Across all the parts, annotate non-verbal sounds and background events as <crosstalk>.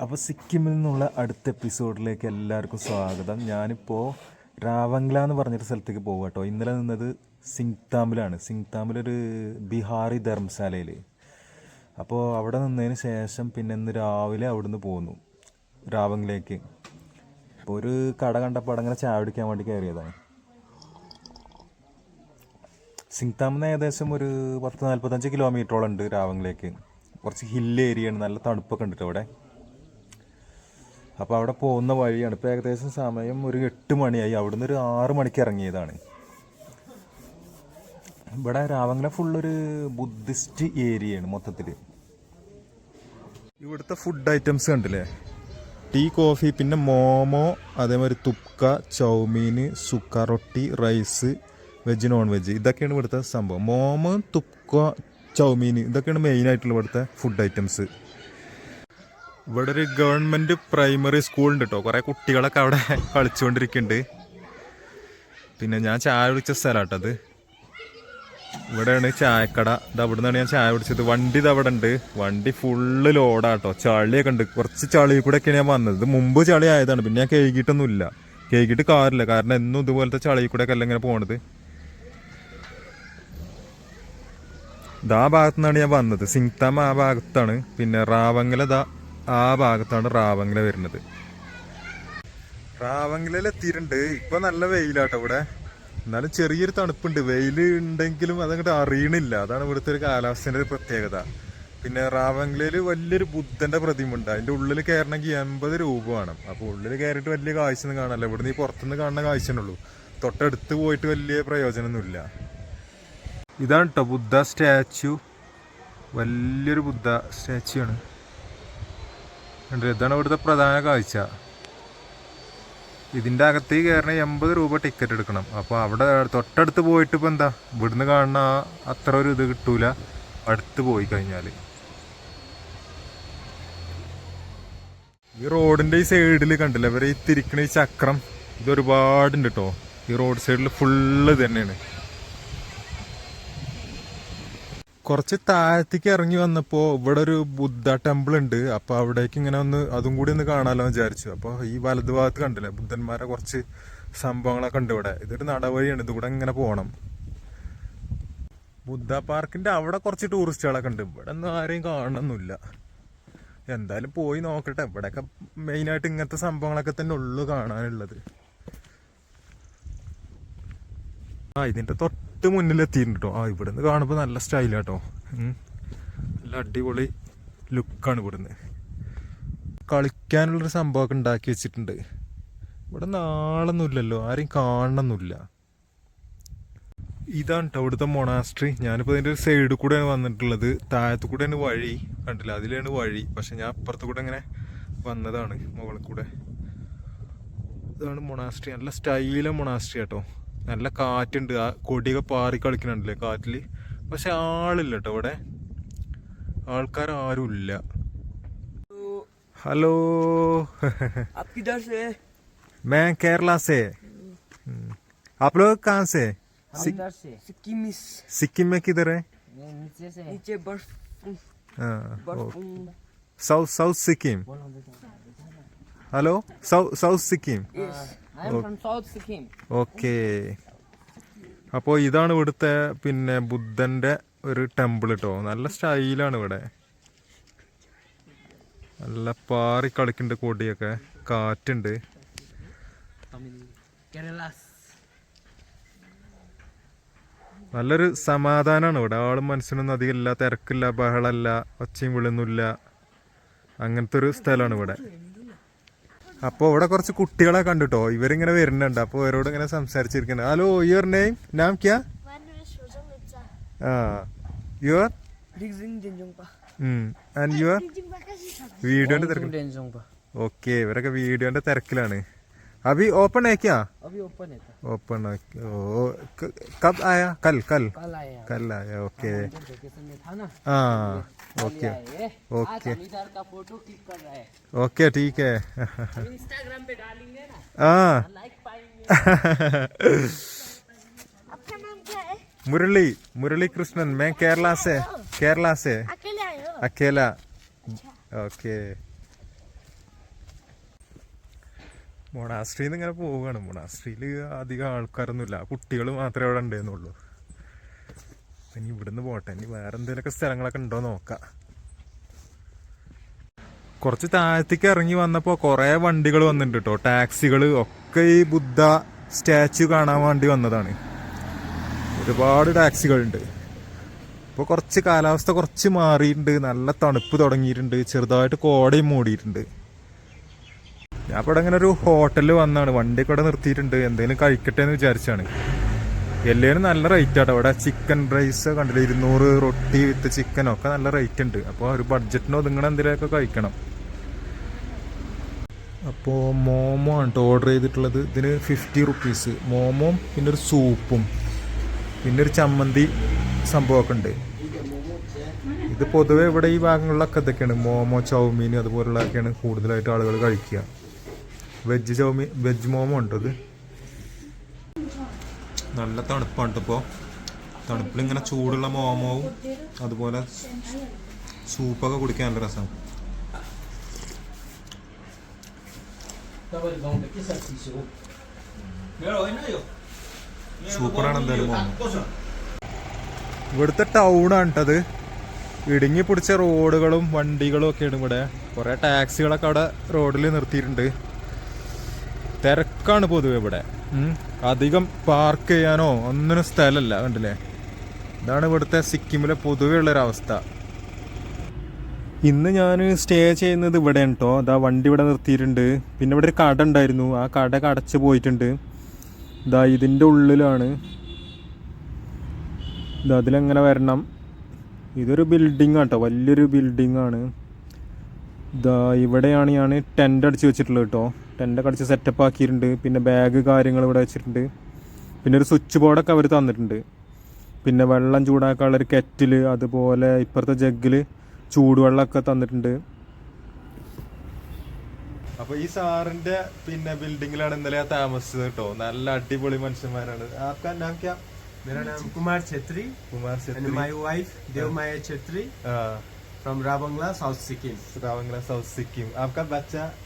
അപ്പോൾ സിക്കിമിൽ നിന്നുള്ള അടുത്ത എപ്പിസോഡിലേക്ക് എല്ലാവർക്കും സ്വാഗതം. ഞാനിപ്പോൾ രാവംഗ്ല എന്ന് പറഞ്ഞൊരു സ്ഥലത്തേക്ക് പോകുക കേട്ടോ ഇന്നലെ നിന്നത് സിങ്താമിലാണ് സിങ്താമിലൊരു ബിഹാറി ധർമ്മശാലയിൽ അപ്പോൾ അവിടെ നിന്നതിന് ശേഷം പിന്നെ ഇന്ന് രാവിലെ അവിടുന്ന് പോന്നു രാവംഗ്ലേക്ക്. അപ്പോൾ ഒരു കട കണ്ടപ്പോൾ അങ്ങനെ ചായ കുടിക്കാൻ വേണ്ടി കയറിയതാണ്. സിങ്താമിന്ന് ഏകദേശം ഒരു പത്ത് നാൽപ്പത്തഞ്ച് കിലോമീറ്ററോളം ഉണ്ട് രാവംഗ്ലേക്ക്. കുറച്ച് ഹില്ല് ഏരിയയാണ്. നല്ല തണുപ്പൊക്കെ ഉണ്ട് അവിടെ. അപ്പോൾ അവിടെ പോകുന്ന വഴിയാണ്. ഇപ്പോൾ ഏകദേശം സമയം ഒരു എട്ട് മണിയായി. അവിടുന്ന് ഒരു ആറ് മണിക്ക് ഇറങ്ങിയതാണ്. ഇവിടെ രാവങ്കല ഫുള്ളൊരു ബുദ്ധിസ്റ്റ് ഏരിയയാണ് മൊത്തത്തിൽ ഇവിടുത്തെ ഫുഡ് ഐറ്റംസ് കണ്ടില്ലേ? ടീ കോഫി പിന്നെ മോമോ അതേമാതിരി തുക്ക ചൗമീൻ സുക്ക റൊട്ടി റൈസ് വെജ് നോൺ വെജ് ഇതൊക്കെയാണ് ഇവിടുത്തെ സംഭവം. മോമോ തുക്ക ചൗമീൻ ഇതൊക്കെയാണ് മെയിനായിട്ടുള്ള ഇവിടുത്തെ ഫുഡ് ഐറ്റംസ് ഇവിടെ ഒരു ഗവൺമെന്റ് പ്രൈമറി സ്കൂൾ ഉണ്ട് കേട്ടോ കുറെ കുട്ടികളൊക്കെ അവിടെ കളിച്ചുകൊണ്ടിരിക്കുന്നുണ്ട്. പിന്നെ ഞാൻ ചായ കുടിച്ച സ്ഥലമാട്ടത് ഇവിടെയാണ് ചായക്കട. ഇത് അവിടെ നിന്നാണ് ഞാൻ ചായ കുടിച്ചത്. വണ്ടി ഇത് അവിടെ ഉണ്ട്. വണ്ടി ഫുള്ള് ലോഡാട്ടോ ചളിയൊക്കെ ഉണ്ട്. കുറച്ച് ചളി കൂടെ ഞാൻ വന്നത്. ഇത് മുമ്പ് ചളി ആയതാണ്. പിന്നെ ഞാൻ കേകിയിട്ടൊന്നുമില്ല കഴുകിയിട്ട് കാറില്ല. കാരണം എന്നും ഇതുപോലത്തെ ചളി കൂടെ ഒക്കെ അല്ല ഇങ്ങനെ പോണത്. ഇതാ ഭാഗത്തു നിന്നാണ് ഞാൻ വന്നത്. സിങ്താം ആ ഭാഗത്താണ്. പിന്നെ റാവങ്ങല ദാ ആ ഭാഗത്താണ് റാവങ്ങല വരുന്നത്. റാവങ്ങലയിൽ തീരണ്ട് ഇപ്പൊ നല്ല വെയിലാട്ടോ ഇവിടെ. എന്നാലും ചെറിയൊരു തണുപ്പുണ്ട്. വെയിൽ ഉണ്ടെങ്കിലും അതങ്ങോട്ട് അറിയണില്ല. അതാണ് ഇവിടുത്തെ ഒരു കാലാവസ്ഥയുടെ ഒരു പ്രത്യേകത. പിന്നെ റാവങ്ലയിൽ വലിയൊരു ബുദ്ധന്റെ പ്രതിമ ഉണ്ട് അതിന്റെ ഉള്ളിൽ കയറണമെങ്കിൽ എൺപത് രൂപ വേണം. അപ്പൊ ഉള്ളിൽ കയറിയിട്ട് വലിയ കാഴ്ച ഒന്നും കാണാനല്ല. ഇവിടുന്ന് ഈ പുറത്തുനിന്ന് കാണുന്ന കാഴ്ചയുള്ളൂ തൊട്ടടുത്ത് പോയിട്ട് വലിയ പ്രയോജനമൊന്നുമില്ല. ഇതാണ് കേട്ടോ ബുദ്ധ സ്റ്റാച്ചു. വലിയൊരു ബുദ്ധ സ്റ്റാച്ചു ആണ് കണ്ടില്ലേ? ഇതാണ് ഇവിടുത്തെ പ്രധാന കാഴ്ച. ഇതിന്റെ അകത്തേക്ക് കയറണ എൺപത് രൂപ ടിക്കറ്റ് എടുക്കണം. അപ്പോൾ അവിടെ തൊട്ടടുത്ത് പോയിട്ട് ഇപ്പോൾ എന്താ ഇവിടുന്ന് കാണുന്ന അത്ര ഒരു ഇത് കിട്ടൂല. അടുത്ത് പോയി കഴിഞ്ഞാൽ ഈ റോഡിന്റെ ഈ സൈഡിൽ കണ്ടില്ല ഇവരെ ഈ തിരിക്കണ ഈ ചക്രം ഇതൊരുപാടുണ്ട് കേട്ടോ ഈ റോഡ് സൈഡിൽ ഫുള്ള് തന്നെയാണ്. കുറച്ച് താഴത്തേക്ക് ഇറങ്ങി വന്നപ്പോൾ ഇവിടെ ഒരു ബുദ്ധ ടെമ്പിൾ ഉണ്ട്. അപ്പോൾ അവിടേക്ക് ഇങ്ങനെ ഒന്ന് അതും കൂടി ഒന്ന് എന്ന് വിചാരിച്ചു. അപ്പോൾ ഈ വലതു ഭാഗത്ത് കണ്ടില്ലേ ബുദ്ധന്മാരെ കുറച്ച് സംഭവങ്ങളൊക്കെ ഉണ്ട് ഇവിടെ. ഇതൊരു നടവഴിയാണ്. ഇതുകൂടെ ഇങ്ങനെ പോകണം ബുദ്ധ പാർക്കിന്റെ അവിടെ കുറച്ച് ടൂറിസ്റ്റുകളൊക്കെ ഉണ്ട്. ഇവിടെ ഒന്നും ആരെയും കാണണമെന്നില്ല എന്തായാലും പോയി നോക്കട്ടെ. ഇവിടെയൊക്കെ മെയിനായിട്ട് ഇങ്ങനത്തെ സംഭവങ്ങളൊക്കെ തന്നെ ഉള്ളു കാണാനുള്ളത്. ആ ഇതിന്റെ തൊട്ട് മുന്നിൽ എത്തിയിട്ടുണ്ട് കേട്ടോ ആ ഇവിടുന്ന് കാണുമ്പോൾ നല്ല സ്റ്റൈലാണ് കേട്ടോ നല്ല അടിപൊളി ലുക്കാണ് ഇവിടുന്ന്. കളിക്കാനുള്ളൊരു സംഭവമൊക്കെ ഉണ്ടാക്കി വെച്ചിട്ടുണ്ട്. ഇവിടെ നാളൊന്നുമില്ലല്ലോ ആരെയും കാണണമെന്നില്ല ഇതാണ് കേട്ടോ ഇവിടുത്തെ മൊണാസ്ട്രി ഞാനിപ്പോൾ ഇതിന്റെ ഒരു സൈഡിൽ കൂടെയാണ് വന്നിട്ടുള്ളത്. താഴത്തു കൂടെയാണ് വഴി. കണ്ടില്ല? അതിലാണ് വഴി. പക്ഷെ ഞാൻ അപ്പുറത്ത് കൂടെ ഇങ്ങനെ വന്നതാണ്. മുകളിൽ കൂടെ. ഇതാണ് മൊണാസ്ട്രി നല്ല സ്റ്റൈലാണ് മൊണാസ്ട്രി കേട്ടോ നല്ല കാറ്റുണ്ട് ആ കൊടിയൊക്കെ പാറി കളിക്കുന്നുണ്ടല്ലേ കാറ്റിൽ പക്ഷെ ആളില്ല കേട്ടോ ഇവിടെ ആൾക്കാർ ആരും ഇല്ല ഹലോ आप किधर से हैं? मैं केरला से हम्म, आप लोग कहाँ से हम इधर से सिक्किम सिक्किम में किधर है नीचे से नीचे बर्फ हाँ, बर्फ South South Sikkim hello South South Sikkim okay അപ്പോൾ ഇതാണ് ഇവിടുത്തെ പിന്നെ ബുദ്ധന്റെ ഒരു ടെമ്പിൾ കേട്ടോ നല്ല സ്റ്റൈലാണ് ഇവിടെ. നല്ല പാറി കളിക്കുന്നുണ്ട് കൊടിയൊക്കെ. കാറ്റുണ്ട്. നല്ലൊരു സമാധാനമാണ് ഇവിടെ. ആളും മനസ്സിനൊന്നും അധികം ഇല്ല. തിരക്കില്ല ബഹളമല്ല ഒച്ചയും വിളിയൊന്നുമില്ല. അങ്ങനത്തെ ഒരു സ്ഥലമാണ് ഇവിടെ. അപ്പോൾ ഇവിടെ കുറച്ച് കുട്ടികളെ കണ്ടുട്ടോ ഇവരിങ്ങനെ വരുന്നുണ്ട് അപ്പോൾ ഇവരോട് ഇങ്ങനെ സംസാരിച്ചിരിക്കുന്നത് ഹലോ യുവർ നെയിം നാം ക്യാ Mein Name ist Rosa ആ your Rigzing Jinjungpa and your വീഡിയോന്റെ തിരക്ക് Jinjungpa ഓക്കെ ഇവരൊക്കെ വീഡിയോന്റെ തിരക്കിലാണ് അഭി ഓപ്പൺ ആക്കിയാ अभी ओपन है था ഓപ്പൺ ആക്കി ഓ ക- കബ് ആയാ കൽ കൽ कल आया കൽ ആയാ ഓക്കെ जब वेकेशन में था ना ആ कल ഓക്കെ आए ओके। आज हम इधर का फोटो क्लिक कर रहे हैं ഓക്കെ ठीक है हम इंस्टाग्राम पे डालेंगे ना <laughs> ആ लाइक पाएंगे आपका नाम क्या है मुरली मुरली कृष्णन मैं केरला से केरला से अकेले आए हो अकेला ओके മൊണാസ്ട്രിയിൽ നിന്ന് ഇങ്ങനെ പോവുകയാണ് മൊണാസ്ട്രിയിൽ അധികം ആൾക്കാരൊന്നുമില്ല കുട്ടികൾ മാത്രമേ അവിടെ ഉണ്ടായിരുന്നുള്ളൂ ഇനി ഇവിടുന്ന് പോട്ടെ. ഇനി വേറെ എന്തെങ്കിലുമൊക്കെ സ്ഥലങ്ങളൊക്കെ ഉണ്ടോ നോക്കാം. കുറച്ച് താഴത്തേക്ക് ഇറങ്ങി വന്നപ്പോൾ കുറേ വണ്ടികൾ വന്നിട്ടുണ്ട്? കേട്ടോ ടാക്സികൾ ഒക്കെ ഈ ബുദ്ധ സ്റ്റാച്ചു കാണാൻ വേണ്ടി വന്നതാണ്. ഒരുപാട് ടാക്സികളുണ്ട്. ഇപ്പോൾ കുറച്ച് കാലാവസ്ഥ കുറച്ച് മാറിയിട്ടുണ്ട്. നല്ല തണുപ്പ് തുടങ്ങിയിട്ടുണ്ട്. ചെറുതായിട്ട് കോടയും മൂടിയിട്ടുണ്ട്. ഞാൻ ഇവിടെ ഇങ്ങനെ ഒരു ഹോട്ടലിൽ വന്നാണ്. വണ്ടി ഇവിടെ നിർത്തിയിട്ടുണ്ട്. എന്തെങ്കിലും കഴിക്കട്ടെ എന്ന് വിചാരിച്ചാണ്. എല്ലാവരും നല്ല റേറ്റ് ആട്ടോ. ഇവിടെ ചിക്കൻ റൈസ് കണ്ടില്ല ഇരുന്നൂറ് റൊട്ടി വിത്ത് ചിക്കനോ ഒക്കെ നല്ല റേറ്റ് ഉണ്ട്. അപ്പോൾ ഒരു ബഡ്ജറ്റിന് ഒതുങ്ങണ എന്തെങ്കിലുമൊക്കെ കഴിക്കണം. അപ്പോൾ മോമോ ആണ് കേട്ടോ ഓർഡർ ചെയ്തിട്ടുള്ളത്. ഇതിന് ഫിഫ്റ്റി റുപ്പീസ് മോമോ പിന്നെ ഒരു സൂപ്പും പിന്നെ ഒരു ചമ്മന്തി സംഭവമൊക്കെ ഉണ്ട്. ഇത് പൊതുവേ ഇവിടെ ഈ ഭാഗങ്ങളിലൊക്കെ ഇതൊക്കെയാണ്. മോമോ ചൗമീൻ അതുപോലുള്ളതൊക്കെയാണ് കൂടുതലായിട്ട് ആളുകൾ കഴിക്കുക. വെജ് ചൗമീൻ വെജ് മോമോ ഉണ്ട് ഇത്? നല്ല തണുപ്പാണ് ഇപ്പോൾ തണുപ്പിൽ ഇങ്ങനെ ചൂടുള്ള മോമോവും അതുപോലെ സൂപ്പൊക്കെ കുടിക്കാൻ നല്ല രസം. സൂപ്പറാണ് എന്തായാലും മോമോ. ഇവിടുത്തെ ടൗണാണ് കേട്ടത് ഇടുങ്ങി പിടിച്ച റോഡുകളും വണ്ടികളും ഒക്കെയാണ് ഇവിടെ. കുറേ ടാക്സികളൊക്കെ അവിടെ റോഡിൽ നിർത്തിയിട്ടുണ്ട്. തിരക്കാണ് പൊതുവെ ഇവിടെ. അധികം പാർക്ക് ചെയ്യാനോ ഒന്നിനും സ്ഥലമല്ല കണ്ടില്ലേ? ഇതാണ് ഇവിടുത്തെ സിക്കിമിലെ പൊതുവെ ഉള്ളൊരവസ്ഥ ഇന്ന് ഞാൻ സ്റ്റേ ചെയ്യുന്നത് ഇവിടെയാണ് കേട്ടോ അതാ വണ്ടി ഇവിടെ നിർത്തിയിട്ടുണ്ട്. പിന്നെ ഇവിടെ ഒരു കട ഉണ്ടായിരുന്നു. ആ കട അടച്ചു പോയിട്ടുണ്ട്. ഇതാ ഇതിന്റെ ഉള്ളിലാണ്. ഇത് അതിലെങ്ങനെ വരണം? ഇതൊരു ബിൽഡിംഗ് ആട്ടോ. വലിയൊരു ബിൽഡിംഗ് ആണ്. ഇതാ ഇവിടെയാണ് ഞാൻ ടെന്റ് അടിച്ച് വെച്ചിട്ടുള്ളത് കേട്ടോ ടെൻ്റൊക്കെ അടിച്ച് സെറ്റപ്പ് ആക്കിയിട്ടുണ്ട് പിന്നെ ബാഗ് കാര്യങ്ങൾ ഇവിടെ വെച്ചിട്ടുണ്ട് പിന്നെ ഒരു സ്വിച്ച് ബോർഡൊക്കെ അവർ തന്നിട്ടുണ്ട് പിന്നെ വെള്ളം ചൂടാക്കാനുള്ള ഒരു കെറ്റിൽ അതുപോലെ ഇപ്പുറത്തെ ജഗ്ഗിൽ ചൂടുവെള്ളമൊക്കെ തന്നിട്ടുണ്ട് അപ്പൊ ഈ സാറിന്റെ പിന്നെ ബിൽഡിങ്ങിലാണ് ഇന്നലെ ഞാൻ താമസിച്ചത് കേട്ടോ നല്ല അടിപൊളി മനുഷ്യന്മാരാണ് ആർക്കാ നാം ക്യാ मेरा नाम Kumar Chhetri Kumar and Shetty my wife Devmaya Chhetri ആ from Rabangla, South Sikkim. Ravangla South Sikkim आपका बच्चा किधर है Um, uh,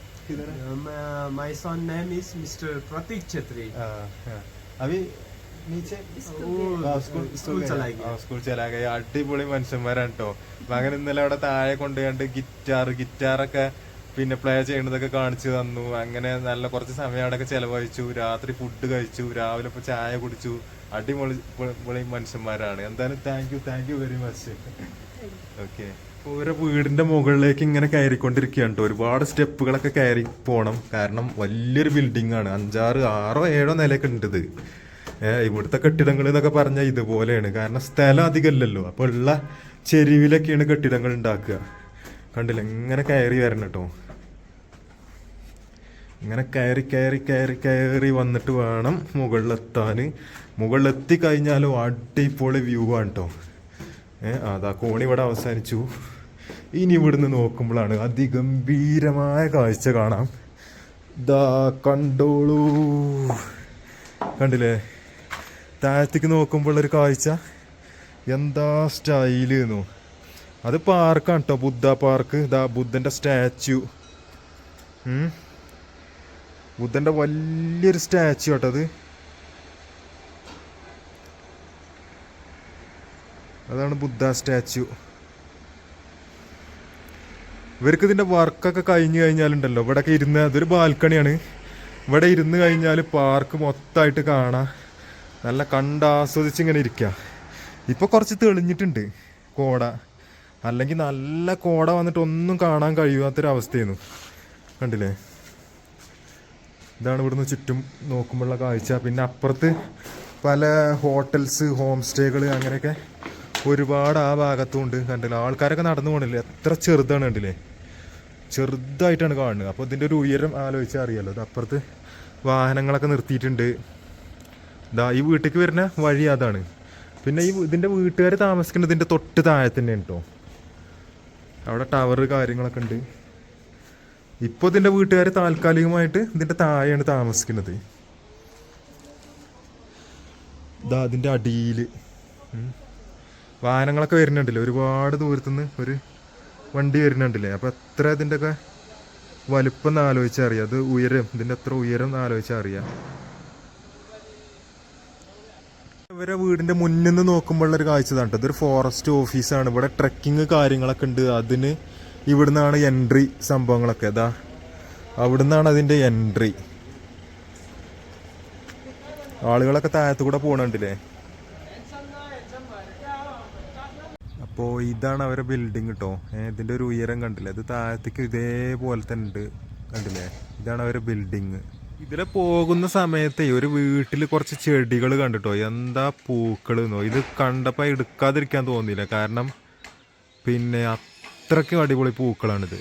my son name is Mr. Pratik Chhetri. आ, हाँ. अभी नीचे वो ആ, സ്കൂൾ स्कूल चला ആ, गया. സ്കൂൾ ചലാ ഗയ അടിപൊളി മനുഷ്യന്മാരാണ് കേട്ടോ മകൻ ഇന്നലെ അവിടെ താഴെ കൊണ്ടുപോയിട്ട് ഗിറ്റാർ ഗിറ്റാറൊക്കെ പിന്നെ പ്ലേ ചെയ്യുന്നതൊക്കെ കാണിച്ചു തന്നു അങ്ങനെ നല്ല കുറച്ച് സമയം അവിടെയൊക്കെ ചെലവഴിച്ചു രാത്രി ഫുഡ് കഴിച്ചു രാവിലെ ഇപ്പൊ ചായ കുടിച്ചു അടിപൊളി പൊളി- പൊളി മനുഷ്യന്മാരാണ് എന്തായാലും thank you thank you very much okay ഓരോ വീടിന്റെ മുകളിലേക്ക് ഇങ്ങനെ കയറിക്കൊണ്ടിരിക്കുകയാണ് കേട്ടോ ഒരുപാട് സ്റ്റെപ്പുകളൊക്കെ കയറി പോണം. കാരണം വലിയൊരു ബിൽഡിംഗ് ആണ്. അഞ്ചാറ് ആറോ ഏഴോ നിലയൊക്കെ ഉണ്ട് ഇത്. ഇവിടുത്തെ കെട്ടിടങ്ങൾ എന്നൊക്കെ പറഞ്ഞാൽ ഇതുപോലെയാണ്. കാരണം സ്ഥലം അധികമല്ലല്ലോ അപ്പോൾ ഉള്ള ചെരുവിലൊക്കെയാണ് കെട്ടിടങ്ങൾ ഉണ്ടാക്കുക. കണ്ടില്ല? ഇങ്ങനെ കയറി വരണം കേട്ടോ ഇങ്ങനെ കയറി കയറി കയറി കയറി വന്നിട്ട് വേണം മുകളിലെത്താൻ. മുകളിലെത്തി കഴിഞ്ഞാലും അടിപൊളി വ്യൂ ആണ് കേട്ടോ ഏഹ് അതാ കോണി ഇവിടെ അവസാനിച്ചു. ഇനി ഇവിടുന്ന് നോക്കുമ്പോഴാണ് അതിഗംഭീരമായ കാഴ്ച കാണാം. ദാ കണ്ടോളൂ. കണ്ടില്ലേ? താഴത്തേക്ക് നോക്കുമ്പോഴുള്ളൊരു കാഴ്ച. എന്താ സ്റ്റൈൽ എന്നോ അത് പാർക്കാണ് കേട്ടോ ബുദ്ധ പാർക്ക് ദാ ബുദ്ധന്റെ സ്റ്റാച്യു ഉം. ബുദ്ധന്റെ വലിയൊരു സ്റ്റാച്യു കേട്ടോ അത്. അതാണ് ബുദ്ധ സ്റ്റാച്യു ഇവർക്ക് ഇതിന്റെ വർക്കൊക്കെ കഴിഞ്ഞു കഴിഞ്ഞാലുണ്ടല്ലോ. ഇവിടെയൊക്കെ ഇരുന്ന് അതൊരു ബാൽക്കണിയാണ്. ഇവിടെ ഇരുന്ന് കഴിഞ്ഞാൽ പാർക്ക് മൊത്തമായിട്ട് കാണാം. നല്ല കണ്ടാസ്വദിച്ച് ഇങ്ങനെ ഇരിക്കുക ഇപ്പോൾ കുറച്ച് തെളിഞ്ഞിട്ടുണ്ട് കോട. അല്ലെങ്കിൽ നല്ല കോട വന്നിട്ട് ഒന്നും കാണാൻ കഴിയാത്തൊരവസ്ഥയായിരുന്നു കണ്ടില്ലേ? ഇതാണ് ഇവിടുന്ന് ചുറ്റും നോക്കുമ്പോഴുള്ള കാഴ്ച. പിന്നെ അപ്പുറത്ത് പല ഹോട്ടൽസ് ഹോം സ്റ്റേകൾ അങ്ങനെയൊക്കെ ഒരുപാട് ആ ഭാഗത്തും ഉണ്ട് കണ്ടില്ല? ആൾക്കാരൊക്കെ നടന്നു പോകണില്ലേ എത്ര ചെറുതാണ് കണ്ടില്ലേ? ചെറുതായിട്ടാണ് കാണുന്നത്. അപ്പോൾ ഇതിന്റെ ഒരു ഉയരം ആലോചിച്ചാൽ അറിയാലോ. ഇത് അപ്പുറത്ത് വാഹനങ്ങളൊക്കെ നിർത്തിയിട്ടുണ്ട്. ഇതാ ഈ വീട്ടിലേക്ക് വരുന്ന വഴി അതാണ്. പിന്നെ ഈ ഇതിന്റെ വീട്ടുകാർ താമസിക്കുന്നത് ഇതിന്റെ തൊട്ട് താഴെ തന്നെ കേട്ടോ അവിടെ ടവർ കാര്യങ്ങളൊക്കെ ഉണ്ട്. ഇപ്പോൾ ഇതിന്റെ വീട്ടുകാർ താൽക്കാലികമായിട്ട് ഇതിന്റെ താഴെയാണ് താമസിക്കുന്നത്. ഇതാ അതിന്റെ അടിയിൽ വാഹനങ്ങളൊക്കെ വരുന്നുണ്ടല്ലേ? ഒരുപാട് ദൂരത്തുനിന്ന് ഒരു വണ്ടി വരുന്നുണ്ടല്ലേ? അപ്പോൾ എത്ര ഇതിന്റെയൊക്കെ വലിപ്പം എന്ന് ആലോചിച്ചാൽ അറിയാം അത് ഉയരം ഇതിന്റെ എത്ര ഉയരം എന്ന് ആലോചിച്ചാൽ അറിയാം ഇവരെ വീടിന്റെ മുന്നിൽ നിന്ന് നോക്കുമ്പോഴുള്ള ഒരു കാഴ്ച ഇതാണ് ട്ടോ. ഇതൊരു ഫോറസ്റ്റ് ഓഫീസാണ് ഇവിടെ ട്രക്കിങ് കാര്യങ്ങളൊക്കെ ഉണ്ട്. അതിന് ഇവിടുന്നാണ് എൻട്രി സംഭവങ്ങളൊക്കെ. അതാ അവിടുന്നാണ് അതിന്റെ എൻട്രി ആളുകളൊക്കെ താഴത്തു കൂടെ പോണുണ്ടല്ലേ? അപ്പോൾ ഇതാണ് അവരെ ബിൽഡിങ് കേട്ടോ ഇതിന്റെ ഒരു ഉയരം കണ്ടില്ലേ? ഇത് താഴത്തേക്ക് ഇതേപോലെ തന്നെ ഉണ്ട്. കണ്ടില്ലേ? ഇതാണ് അവരെ ബിൽഡിങ് ഇതിലെ പോകുന്ന സമയത്തെ ഒരു വീട്ടിൽ കുറച്ച് ചെടികൾ കണ്ടിട്ടോ? എന്താ പൂക്കൾ എന്നോ ഇത് കണ്ടപ്പോൾ എടുക്കാതിരിക്കാൻ തോന്നിയില്ല. കാരണം പിന്നെ അത്രയ്ക്കും അടിപൊളി പൂക്കളാണിത്.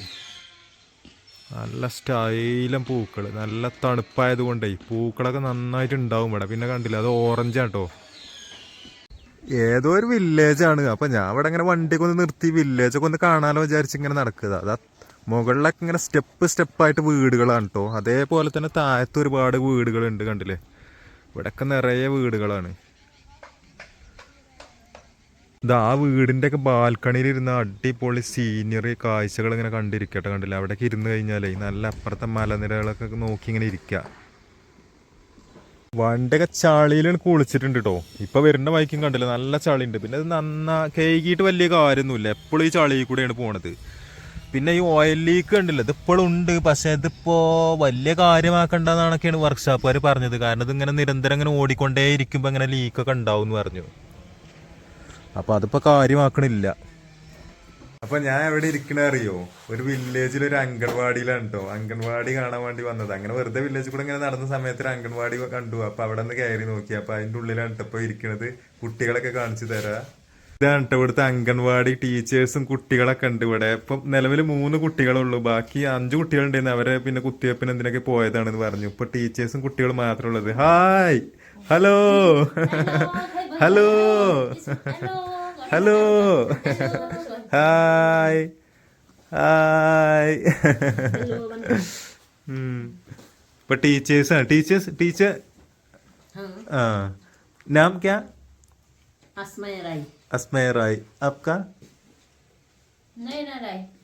നല്ല സ്റ്റൈലം പൂക്കൾ നല്ല തണുപ്പായത് കൊണ്ടേ പൂക്കളൊക്കെ നന്നായിട്ട് ഉണ്ടാവും ഇവിടെ. പിന്നെ കണ്ടില്ല? അത് ഓറഞ്ചാട്ടോ ഏതോ ഒരു വില്ലേജാണ് അപ്പൊ ഞാൻ ഇവിടെ ഇങ്ങനെ വണ്ടിയൊക്കെ ഒന്ന് നിർത്തി വില്ലേജൊക്കെ ഒന്ന് കാണാലോ വിചാരിച്ച് ഇങ്ങനെ നടക്കുക അതാ മുകളിലൊക്കെ ഇങ്ങനെ സ്റ്റെപ്പ് സ്റ്റെപ്പായിട്ട് വീടുകളാണ് കേട്ടോ അതേപോലെ തന്നെ താഴത്ത് ഒരുപാട് വീടുകളുണ്ട് കണ്ടില്ലേ? ഇവിടെയൊക്കെ നിറയെ വീടുകളാണ്. ഇതാ ആ വീടിന്റെ ഒക്കെ ബാൽക്കണിയിൽ ഇരുന്ന അടിപൊളി സീനിയറി കാഴ്ചകൾ ഇങ്ങനെ കണ്ടിരിക്കട്ടെ കണ്ടില്ലേ? അവിടേക്ക് ഇരുന്ന് കഴിഞ്ഞാലേ നല്ല അപ്പുറത്തെ മലനിരകളൊക്കെ നോക്കി ഇങ്ങനെ ഇരിക്കുക വണ്ടിയൊക്കെ ചളിയിലാണ് കുളിച്ചിട്ടുണ്ട് കേട്ടോ ഇപ്പൊ വരുന്ന ബൈക്കും കണ്ടില്ല നല്ല ചളിയുണ്ട്. പിന്നെ അത് നന്നാ കേകിയിട്ട് വലിയ കാര്യമൊന്നുമില്ല. എപ്പോഴും ഈ ചളിയിൽ കൂടെയാണ് പോണത്. പിന്നെ ഈ ഓയിൽ ലീക്ക് കണ്ടില്ല ഇത് ഇപ്പോഴും ഉണ്ട്. പക്ഷെ ഇതിപ്പോ വലിയ കാര്യമാക്കണ്ടെന്നാണൊക്കെയാണ് വർക്ക്ഷോപ്പുകാർ പറഞ്ഞത്. കാരണം ഇത് ഇങ്ങനെ നിരന്തരം ഇങ്ങനെ ഓടിക്കൊണ്ടേ ഇരിക്കുമ്പോ ഇങ്ങനെ ലീക്കൊക്കെ ഉണ്ടാവും എന്ന് പറഞ്ഞു. അപ്പൊ അതിപ്പോ കാര്യമാക്കണില്ല. അപ്പൊ ഞാൻ എവിടെ ഇരിക്കണ അറിയോ? ഒരു വില്ലേജിൽ ഒരു അംഗൻവാടിയിലാണ് കേട്ടോ അംഗൻവാടി കാണാൻ വേണ്ടി വന്നത്. അങ്ങനെ വെറുതെ വില്ലേജിൽ കൂടെ ഇങ്ങനെ നടന്ന സമയത്ത് ഒരു അംഗൻവാടി കണ്ടു. അപ്പൊ അവിടെ നിന്ന് കയറി നോക്കി. അപ്പൊ അതിന്റെ ഉള്ളിലാണ് ഇപ്പൊ ഇരിക്കണത്. കുട്ടികളൊക്കെ കാണിച്ചു തരാ. ഇതാണ് ട്ടോ ഇവിടുത്തെ അംഗൻവാടി ടീച്ചേഴ്സും കുട്ടികളൊക്കെ ഉണ്ട് ഇവിടെ. ഇപ്പം നിലവിൽ മൂന്ന് കുട്ടികളുള്ളൂ. ബാക്കി അഞ്ചു കുട്ടികളുണ്ടായിരുന്നു അവരെ പിന്നെ കുത്തിവെപ്പിന് എന്തിനൊക്കെ പോയതാണെന്ന് പറഞ്ഞു. ഇപ്പൊ ടീച്ചേഴ്സും കുട്ടികളും മാത്രമേ ഉള്ളത്. Hi! Hello! Hello hello. Hi. Hi. ഇപ്പൊ ടീച്ചേഴ്സ് ആണ്. ടീച്ചേഴ്സ് ടീച്ചർ ആ. നാം ക്യാ? അസ്മയ റായ്. ആപ്ക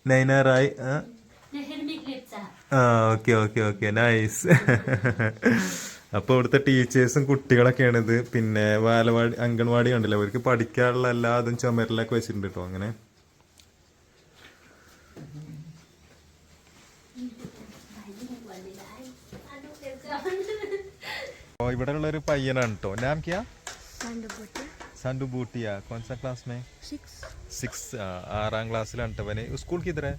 നൈന റായ്. ആ. Okay okay okay. നൈസ്. അപ്പോൾ ഇവിടുത്തെ ടീച്ചേഴ്സും കുട്ടികളൊക്കെയാണിത് പിന്നെ വാലവാടി അംഗൻവാടി ഉണ്ടല്ലോ. അവർക്ക് പഠിക്കാനുള്ള എല്ലാതും ചുമരിലൊക്കെ വെച്ചിട്ടുണ്ട് കേട്ടോ അങ്ങനെ. ഇവിടെ ഉള്ള ഒരു പയ്യനാണ് കേട്ടോ നാം ക്യാ? സണ്ടു ബൂട്ടിയ കോൺസാ ക്ലാസ് മേ? സിക്സ് ആറാം ക്ലാസ്സിലാണ് ട്ടോ വനേ സ്കൂൾ കിതറേ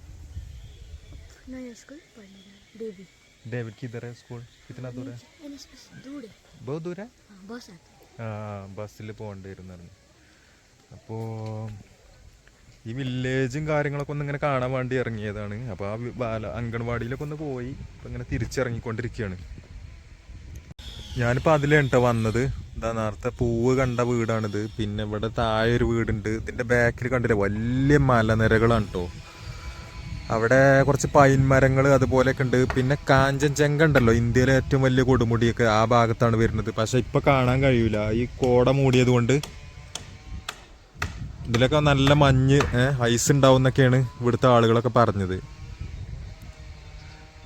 ഡേവിഡ് ഡേവിഡ് है സ്കൂൾ? कितना दूर है बहुत दूर है ആ ബസ്സിൽ പോകേണ്ടിയിരുന്നായിരുന്നു. അപ്പോ ഈ വില്ലേജും കാര്യങ്ങളൊക്കെ ഒന്ന് ഇങ്ങനെ കാണാൻ വേണ്ടി ഇറങ്ങിയതാണ്. അപ്പോൾ ആ അംഗൻവാടിയിലൊക്കെ ഒന്ന് പോയി. ഇപ്പം ഇങ്ങനെ തിരിച്ചിറങ്ങിക്കൊണ്ടിരിക്കുകയാണ്. ഞാനിപ്പോൾ അതിലാണ് കേട്ടോ വന്നത്. എന്താ നേരത്തെ പൂവ് കണ്ട വീടാണിത്. പിന്നെ ഇവിടെ താഴെ ഒരു വീടുണ്ട്. ഇതിന്റെ ബാക്കിൽ കണ്ടില്ലേ? വലിയ മലനിരകളാണ് കേട്ടോ അവിടെ കുറച്ച് പൈൻ മരങ്ങൾ അതുപോലെയൊക്കെ ഉണ്ട്. പിന്നെ കാഞ്ചൻജംഗ ഉണ്ടല്ലോ. ഇന്ത്യയിലെ ഏറ്റവും വലിയ കൊടുമുടിയൊക്കെ ആ ഭാഗത്താണ് വരുന്നത്. പക്ഷെ ഇപ്പൊ കാണാൻ കഴിയൂല. ഈ കോട മൂടിയത് കൊണ്ട് ഇതിലൊക്കെ നല്ല മഞ്ഞ് ഐസ് ഉണ്ടാവുന്നൊക്കെയാണ് ഇവിടുത്തെ ആളുകളൊക്കെ പറഞ്ഞത്.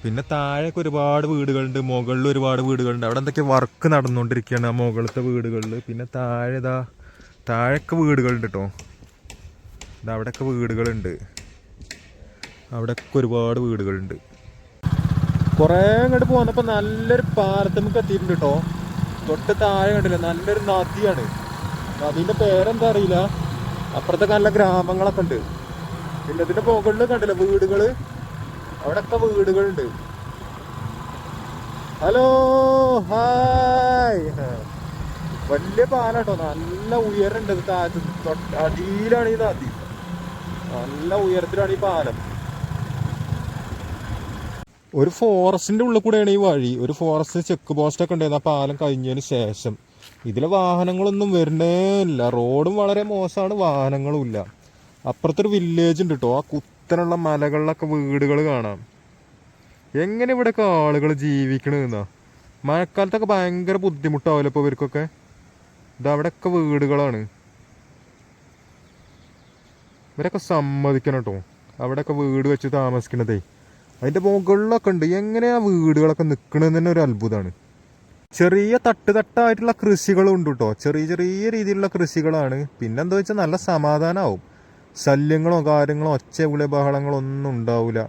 പിന്നെ താഴേക്ക് ഒരുപാട് വീടുകളുണ്ട്. മുകളിൽ ഒരുപാട് വീടുകളുണ്ട്. അവിടെ എന്തൊക്കെ വർക്ക് നടന്നുകൊണ്ടിരിക്കുകയാണ് ആ മുകളിലത്തെ വീടുകളിൽ പിന്നെ താഴെ ഇതാ താഴേക്ക് വീടുകളുണ്ട് കേട്ടോ ഇതാ അവിടെയൊക്കെ വീടുകളുണ്ട്. അവിടെയൊക്കെ ഒരുപാട് വീടുകളുണ്ട്. കുറേ അങ്ങോട്ട് പോന്നപ്പോൾ നല്ലൊരു പാലത്തുമ്മക്ക് എത്തിയിട്ടുണ്ട് കേട്ടോ തൊട്ട് താഴെ കണ്ടില്ല? നല്ലൊരു നദിയാണ്. നദീന്റെ പേരെന്താ അറിയില്ല. അപ്പുറത്തൊക്കെ നല്ല ഗ്രാമങ്ങളൊക്കെ ഉണ്ട്. പിന്നെ ഇതിന്റെ മുകളിൽ കണ്ടില്ല? വീടുകൾ. അവിടെയൊക്കെ വീടുകളുണ്ട്. Hello hi. വലിയ പാലാട്ടോ. നല്ല ഉയരണ്ട് താഴത്ത് അടിയിലാണ് ഈ നദി. നല്ല ഉയരത്തിലാണ് ഈ പാലം. ഒരു ഫോറസ്റ്റിന്റെ ഉള്ളിൽ കൂടെയാണ് ഈ വഴി. ഒരു ഫോറസ്റ്റ് ചെക്ക് പോസ്റ്റ് ഒക്കെ ഉണ്ടായിരുന്നു. ആ പാലം കഴിഞ്ഞതിന് ശേഷം. ഇതിലെ വാഹനങ്ങളൊന്നും വരണേ ഇല്ല. റോഡും വളരെ മോശമാണ്. വാഹനങ്ങളും ഇല്ല. അപ്പുറത്തൊരു വില്ലേജ് ഉണ്ട് കേട്ടോ ആ കുത്തനുള്ള മലകളിലൊക്കെ വീടുകൾ കാണാം. എങ്ങനെ ഇവിടെയൊക്കെ ആളുകൾ ജീവിക്കണെന്നാ മഴക്കാലത്തൊക്കെ ഭയങ്കര ബുദ്ധിമുട്ടാവില്ല ഇപ്പോൾ ഇവർക്കൊക്കെ? ഇതവിടെയൊക്കെ വീടുകളാണ്. ഇവരൊക്കെ സമ്മതിക്കണം കേട്ടോ അവിടെയൊക്കെ വീട് വെച്ച് താമസിക്കണതേ. അതിന്റെ മുകളിലൊക്കെ ഉണ്ട്. എങ്ങനെയാ വീടുകളൊക്കെ നിൽക്കണമെന്ന് തന്നെ ഒരു അത്ഭുതമാണ് ചെറിയ തട്ട് തട്ടായിട്ടുള്ള കൃഷികളും ഉണ്ട് കേട്ടോ ചെറിയ ചെറിയ രീതിയിലുള്ള കൃഷികളാണ്. പിന്നെന്താ വെച്ചാൽ നല്ല സമാധാനമാവും ശല്യങ്ങളോ കാര്യങ്ങളോ ഒച്ച വിളി ബഹളങ്ങളോ ഒന്നും ഉണ്ടാവില്ല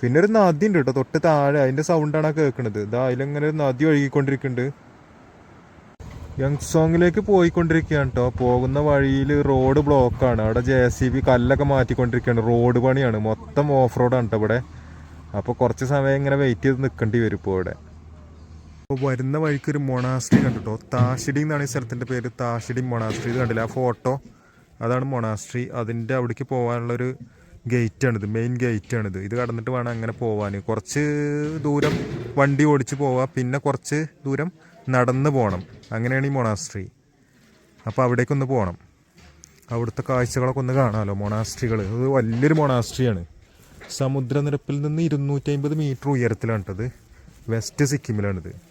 പിന്നെ ഒരു നദി ഉണ്ട് കേട്ടോ തൊട്ട് താഴെ. അതിന്റെ സൗണ്ടാണ് കേൾക്കുന്നത് ഇതാ അതിലിങ്ങനെ ഒരു നദി ഒഴുകിക്കൊണ്ടിരിക്കുന്നുണ്ട്. യങ്സോങ്ങിലേക്ക് പോയിക്കൊണ്ടിരിക്കുകയാണ് കേട്ടോ. പോകുന്ന വഴിയിൽ റോഡ് ബ്ലോക്കാണ് അവിടെ ജെ സി ബി കല്ലൊക്കെ മാറ്റിക്കൊണ്ടിരിക്കുകയാണ്. റോഡ് പണിയാണ്. മൊത്തം ഓഫ് റോഡാണ് കേട്ടോ ഇവിടെ. അപ്പോൾ കുറച്ച് സമയം ഇങ്ങനെ വെയിറ്റ് ചെയ്ത് നിൽക്കേണ്ടി വരും ഇപ്പോൾ ഇവിടെ. അപ്പോൾ വരുന്ന വഴിക്ക് ഒരു മൊണാസ്ട്രി കണ്ടു കേട്ടോ താഷിഡി എന്നാണ് ഈ സ്ഥലത്തിന്റെ പേര്. താഷിഡി മൊണാസ്ട്രി ഇത് കണ്ടില്ല? ആ ഫോട്ടോ അതാണ് മൊണാസ്ട്രി. അതിന്റെ അവിടേക്ക് പോകാനുള്ളൊരു ഗേറ്റാണിത് മെയിൻ ഗേറ്റാണിത്. ഇത് കടന്നിട്ട് വേണം അങ്ങനെ പോകാൻ കുറച്ച് ദൂരം വണ്ടി ഓടിച്ച് പോവാം പിന്നെ കുറച്ച് ദൂരം നടന്ന് പോകണം അങ്ങനെയാണ് ഈ മൊണാസ്ട്രി. അപ്പോൾ അവിടേക്കൊന്ന് പോകണം അവിടുത്തെ കാഴ്ചകളൊക്കെ ഒന്ന് കാണാമല്ലോ മൊണാസ്ട്രികൾ അത് വലിയൊരു മൊണാസ്ട്രിയാണ്. സമുദ്രനിരപ്പിൽ നിന്ന് ഇരുന്നൂറ്റി അമ്പത് മീറ്റർ ഉയരത്തിലാണ് കേട്ടത് വെസ്റ്റ് സിക്കിമിലാണിത്.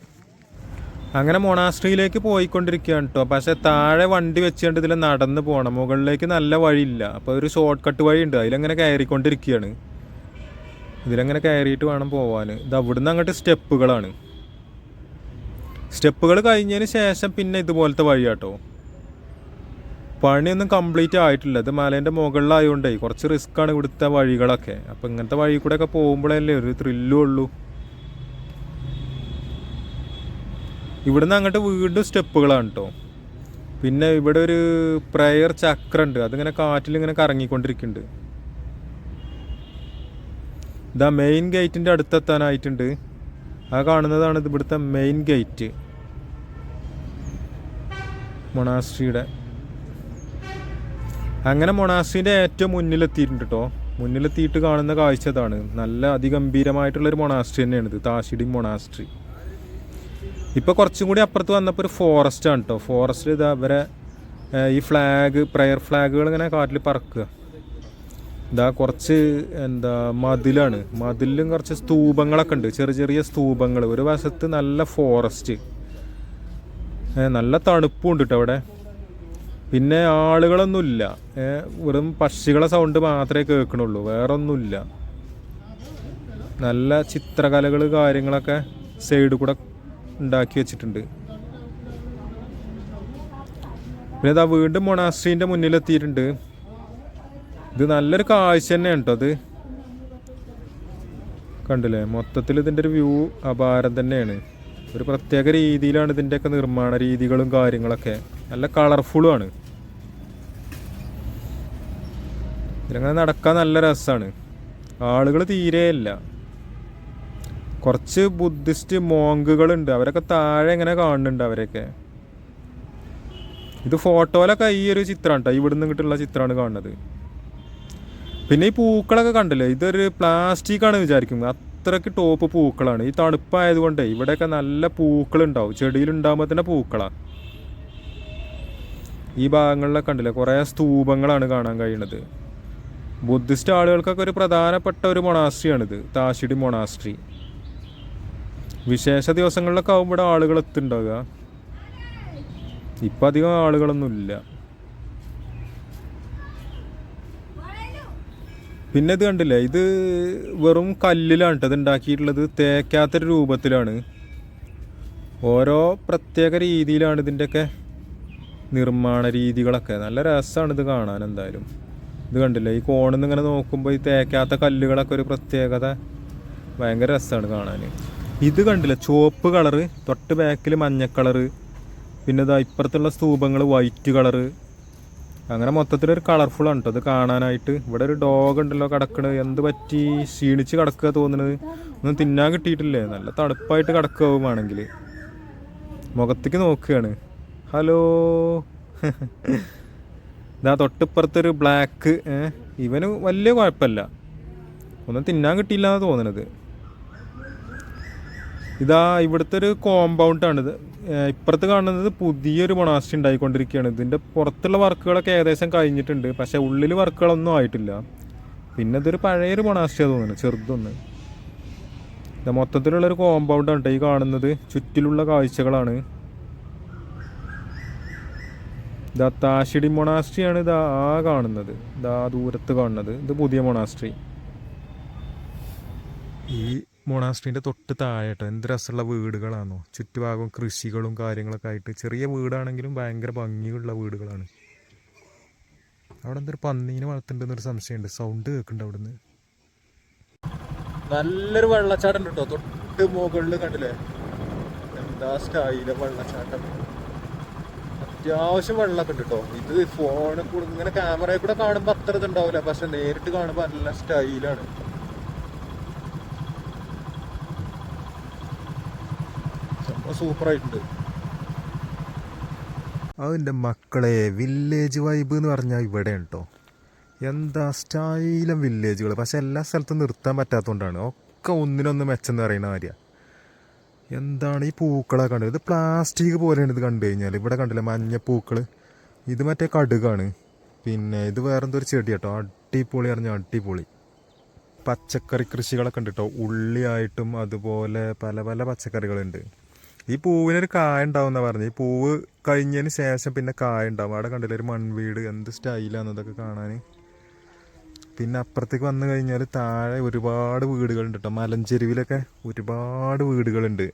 അങ്ങനെ മൊണാസ്ട്രിയിലേക്ക് പോയിക്കൊണ്ടിരിക്കുകയാണ് കേട്ടോ പക്ഷേ താഴെ വണ്ടി വെച്ചുകൊണ്ട് ഇതിൽ നടന്ന് പോകണം മുകളിലേക്ക് നല്ല വഴിയില്ല. അപ്പോൾ ഒരു ഷോർട്ട് കട്ട് വഴിയുണ്ട്. അതിലങ്ങനെ കയറിക്കൊണ്ടിരിക്കുകയാണ്. ഇതിലങ്ങനെ കയറിയിട്ട് വേണം പോകാൻ ഇത് അവിടുന്ന് അങ്ങോട്ട് സ്റ്റെപ്പുകളാണ്. സ്റ്റെപ്പുകൾ കഴിഞ്ഞതിന് ശേഷം പിന്നെ ഇതുപോലത്തെ വഴിയാട്ടോ പണിയൊന്നും കംപ്ലീറ്റ് ആയിട്ടില്ല. ഇത് മലേന്റെ മുകളിലായതുകൊണ്ടേ കുറച്ച് റിസ്ക്കാണ് ഇവിടുത്തെ വഴികളൊക്കെ. അപ്പോൾ ഇങ്ങനത്തെ വഴി കൂടെയൊക്കെ പോകുമ്പോഴല്ലേ ഒരു ത്രില്ലും ഉള്ളൂ. ഇവിടുന്ന് അങ്ങോട്ട് വീണ്ടും സ്റ്റെപ്പുകളാണ് കേട്ടോ പിന്നെ ഇവിടെ ഒരു പ്രയർ ചക്രം ഉണ്ട് അതിങ്ങനെ കാറ്റിൽ ഇങ്ങനെ കറങ്ങിക്കൊണ്ടിരിക്കുന്നുണ്ട് ഇതാ മെയിൻ ഗേറ്റിന്റെ അടുത്തെത്താനായിട്ടുണ്ട് ആ കാണുന്നതാണ് ഇത് ഇവിടുത്തെ മെയിൻ ഗേറ്റ് മൊണാസ്ട്രിയുടെ. അങ്ങനെ മൊണാസ്ട്രീന്റെ ഏറ്റവും മുന്നിലെത്തിയിട്ടുണ്ട് കേട്ടോ മുന്നിലെത്തിയിട്ട് കാണുന്ന കാഴ്ച അതാണ് നല്ല അതിഗംഭീരമായിട്ടുള്ളൊരു മൊണാസ്ട്രി തന്നെയാണ് ഇത് താഷിഡി മൊണാസ്ട്രി. ഇപ്പോൾ കുറച്ചും കൂടി അപ്പുറത്ത് വന്നപ്പോൾ ഒരു ഫോറസ്റ്റ് ആണ് കേട്ടോ ഫോറസ്റ്റ് ഇതാ അവരെ ഈ ഫ്ലാഗ് പ്രയർ ഫ്ലാഗുകൾ ഇങ്ങനെ കാട്ടിൽ പറക്കുക. ഇതാ കുറച്ച് എന്താ മതിലാണ്. മതിലും കുറച്ച് സ്തൂപങ്ങളൊക്കെ ഉണ്ട്. ചെറിയ ചെറിയ സ്തൂപങ്ങൾ ഒരു വശത്ത് നല്ല ഫോറസ്റ്റ് നല്ല തണുപ്പും ഉണ്ട് കേട്ടോ അവിടെ. പിന്നെ ആളുകളൊന്നുമില്ല. വെറും പക്ഷികളെ സൗണ്ട് മാത്രമേ കേൾക്കണുള്ളൂ. വേറെ ഒന്നുമില്ല നല്ല ചിത്രകലകൾ കാര്യങ്ങളൊക്കെ സൈഡിൽ കൂടെ ഉണ്ടാക്കി വെച്ചിട്ടുണ്ട്. പിന്നെ ഇതാ വീണ്ടും മൊണാസ്ട്രീന്റെ മുന്നിലെത്തിയിട്ടുണ്ട്. ഇത് നല്ലൊരു കാഴ്ച തന്നെയാണ് കേട്ടോ അത്. കണ്ടില്ലേ? മൊത്തത്തിൽ ഇതിന്റെ ഒരു വ്യൂ അപാരം തന്നെയാണ്. ഒരു പ്രത്യേക രീതിയിലാണ് ഇതിന്റെയൊക്കെ നിർമ്മാണ രീതികളും കാര്യങ്ങളൊക്കെ. നല്ല കളർഫുള്ളുമാണ് ഇതിലങ്ങനെ നടക്കാൻ നല്ല രസമാണ് ആളുകൾ തീരെയില്ല കുറച്ച് ബുദ്ധിസ്റ്റ് മോങ്കുകളുണ്ട്. അവരൊക്കെ താഴെ ഇങ്ങനെ കാണുന്നുണ്ട് അവരൊക്കെ. ഇത് ഫോട്ടോയിലൊക്കെ ഈ ഒരു ചിത്രമാണ് കേട്ടോ ഇവിടുന്ന് കിട്ടുള്ള ചിത്രമാണ് കാണുന്നത്. പിന്നെ ഈ പൂക്കളൊക്കെ കണ്ടില്ലേ? ഇതൊരു പ്ലാസ്റ്റിക് ആണ് വിചാരിക്കും. അത്രയ്ക്ക് ടോപ്പ് പൂക്കളാണ്. ഈ തണുപ്പായതുകൊണ്ട് ഇവിടെയൊക്കെ നല്ല പൂക്കളുണ്ടാവും. ചെടിയിലുണ്ടാകുമ്പോൾ തന്നെ പൂക്കളാണ് ഈ ഭാഗങ്ങളിലൊക്കെ കണ്ടില്ലേ? കുറേ സ്തൂപങ്ങളാണ് കാണാൻ കഴിയുന്നത്. ബുദ്ധിസ്റ്റ് ആളുകൾക്കൊക്കെ ഒരു പ്രധാനപ്പെട്ട ഒരു മൊണാസ്ട്രിയാണിത് താഷിഡി മൊണാസ്ട്രി വിശേഷ ദിവസങ്ങളിലൊക്കെ ആവുമ്പോൾ ഇവിടെ ആളുകൾ എത്തുണ്ടാവുക. ഇപ്പം അധികം ആളുകളൊന്നുമില്ല പിന്നെ ഇത് കണ്ടില്ലേ? ഇത് വെറും കല്ലിലാണ് ഇത് ഉണ്ടാക്കിയിട്ടുള്ളത്. തേക്കാത്തൊരു രൂപത്തിലാണ്. ഓരോ പ്രത്യേക രീതിയിലാണ് ഇതിന്റെയൊക്കെ നിർമ്മാണ രീതികളൊക്കെ. നല്ല രസമാണ് ഇത് കാണാൻ എന്തായാലും. ഇത് കണ്ടില്ലേ? ഈ കോണിൽ നിന്ന് ഇങ്ങനെ നോക്കുമ്പോൾ ഈ തേക്കാത്ത കല്ലുകളൊക്കെ ഒരു പ്രത്യേകത. ഭയങ്കര രസമാണ് കാണാൻ ഇത് കണ്ടില്ല? ചുവപ്പ് കളറ് തൊട്ട് ബാക്കിൽ മഞ്ഞ കളറ് പിന്നെ ഇതാ ഇപ്പുറത്തുള്ള സ്തൂപങ്ങൾ വൈറ്റ് കളറ് അങ്ങനെ മൊത്തത്തിലൊരു കളർഫുൾ ആണ് ഇത് കാണാനായിട്ട്. ഇവിടെ ഒരു ഡോഗ് ഉണ്ടല്ലോ കിടക്കണത് എന്ത് പറ്റി? ക്ഷീണിച്ച് കിടക്കുക തോന്നുന്നത് ഒന്നും തിന്നാൻ കിട്ടിയിട്ടില്ലേ? നല്ല തണുപ്പായിട്ട് കിടക്കുകയാണെങ്കിൽ മുഖത്തേക്ക് നോക്കുകയാണ് ഹലോ? <laughs> ഇതാ തൊട്ടിപ്പുറത്തൊരു ബ്ലാക്ക് ഇവന് വലിയ കുഴപ്പമില്ല. ഒന്നും തിന്നാൻ കിട്ടിയില്ല എന്നാണ് തോന്നുന്നത് ഇതാ ഇവിടുത്തെ ഒരു കോമ്പൗണ്ട് ആണ് ഇത്. ഇപ്പുറത്ത് കാണുന്നത് പുതിയൊരു മൊണാസ്റ്റി ഉണ്ടായിക്കൊണ്ടിരിക്കുകയാണ്. ഇതിന്റെ പുറത്തുള്ള വർക്കുകളൊക്കെ ഏകദേശം കഴിഞ്ഞിട്ടുണ്ട്. പക്ഷേ ഉള്ളിൽ വർക്കുകളൊന്നും ആയിട്ടില്ല. പിന്നെ ഇതൊരു പഴയൊരു മൊണാസ്റ്റിയാണ് തോന്നുന്നു. ചെറുതൊന്ന്. ഇത് മൊത്തത്തിലുള്ളൊരു കോമ്പൗണ്ടാണ് കേട്ടോ ഈ കാണുന്നത്. ചുറ്റിലുള്ള കാഴ്ചകളാണ്. ഇതാ താശിടി മൊണാസ്ട്രിയാണ് ഇതാ ആ കാണുന്നത്. ഇതാ ദൂരത്ത് കാണുന്നത്. ഇത് പുതിയ മൊണാസ്ട്രി ഈ മൊണാസ്ട്രീന്റെ തൊട്ട് താഴെ കേട്ടോ എന്ത് രസമുള്ള വീടുകളാണോ ചുറ്റുഭാഗവും കൃഷികളും കാര്യങ്ങളൊക്കെ ആയിട്ട് ചെറിയ വീടാണെങ്കിലും ഭയങ്കര ഭംഗിയുള്ള വീടുകളാണ്. അവിടെ എന്തൊരു പന്നീനെ വളർത്തുന്നുണ്ടെന്നൊരു സംശയമുണ്ട്. സൗണ്ട് കേൾക്കുന്നുണ്ട് അവിടുന്ന്. നല്ലൊരു വെള്ളച്ചാട്ടം കേട്ടോ തൊട്ട് മുകളിൽ കണ്ടില്ലേ? എന്താ സ്റ്റൈല വെള്ളച്ചാട്ടം. അത്യാവശ്യം വെള്ളമൊക്കെ ഉണ്ട് കേട്ടോ ഇത് ഫോണിൽ കൂടെ ഇങ്ങനെ ക്യാമറയിൽ കൂടെ കാണുമ്പോൾ അത്ര ഇതുണ്ടാവില്ല പക്ഷെ നേരിട്ട് കാണുമ്പോൾ നല്ല സ്റ്റൈലാണ് സംഭവം സൂപ്പറായിട്ടുണ്ട്. അതിന്റെ മക്കളെ വില്ലേജ് വൈബ് എന്ന് പറഞ്ഞാൽ ഇവിടെ കേട്ടോ എന്താ സ്റ്റൈലും വില്ലേജുകൾ പക്ഷെ എല്ലാ സ്ഥലത്തും നിർത്താൻ പറ്റാത്തതുകൊണ്ടാണ്. ഒക്കെ ഒന്നിനൊന്ന് മെച്ചെന്ന് പറയുന്ന കാര്യമാണ് എന്താണ് ഈ പൂക്കളൊക്കെ കണ്ടത്? ഇത് പ്ലാസ്റ്റിക് പോലെയാണ് ഇത് കണ്ടു കഴിഞ്ഞാൽ ഇവിടെ കണ്ടില്ല മഞ്ഞ പൂക്കൾ ഇത് മറ്റേ കടുകാണ്. പിന്നെ ഇത് വേറെന്തോ ഒരു ചെടി കേട്ടോ. അടിപൊളി അറിഞ്ഞ അടിപൊളി. പച്ചക്കറി കൃഷികളൊക്കെ ഉണ്ട് കേട്ടോ ഉള്ളിയായിട്ടും അതുപോലെ പല പല പച്ചക്കറികളുണ്ട്. ഈ പൂവിനൊരു കായ ഉണ്ടാവും എന്നാ പറഞ്ഞു. ഈ പൂവ് കഴിഞ്ഞതിന് ശേഷം പിന്നെ കായ ഉണ്ടാവും. അവിടെ കണ്ടില്ല ഒരു മൺവീട് എന്ത് സ്റ്റൈലാന്ന് ഇതൊക്കെ കാണാൻ പിന്നെ അപ്പുറത്തേക്ക് വന്നു കഴിഞ്ഞാൽ താഴെ ഒരുപാട് വീടുകളുണ്ട് കേട്ടോ മലഞ്ചെരുവിലൊക്കെ ഒരുപാട് വീടുകളുണ്ട്.